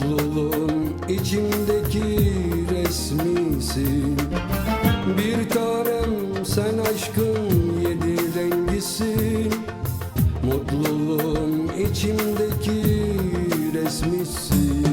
mutluluğun içimdeki resmisin. Bir tarem sen aşkın yedi rengisin. Mutluluğun içimdeki resmisin.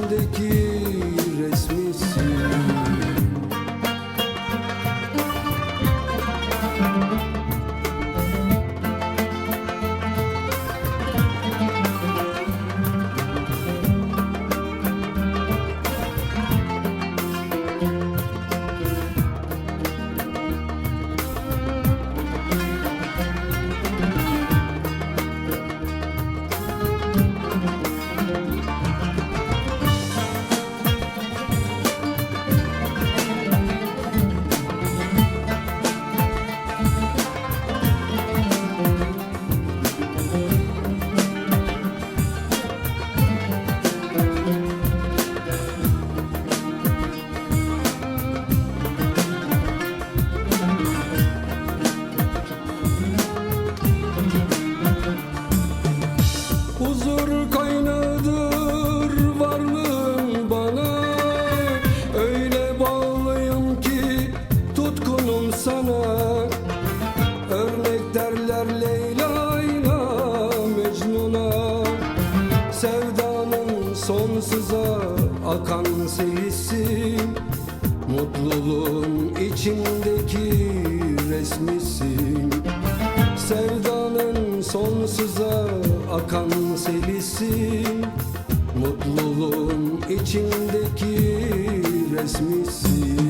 Sendeki ansıza akan selisin Mutluluğun içindeki resmisin. Sevdanın sonsuza akan selisin Mutluluğun içindeki resmisin.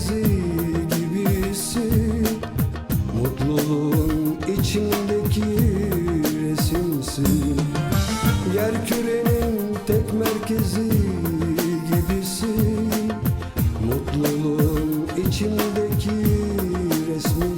gezi gibisin Mutluluğun içindeki resimsin. Yer kürenin tek merkezi gibisin Mutluluğun içindeki resmi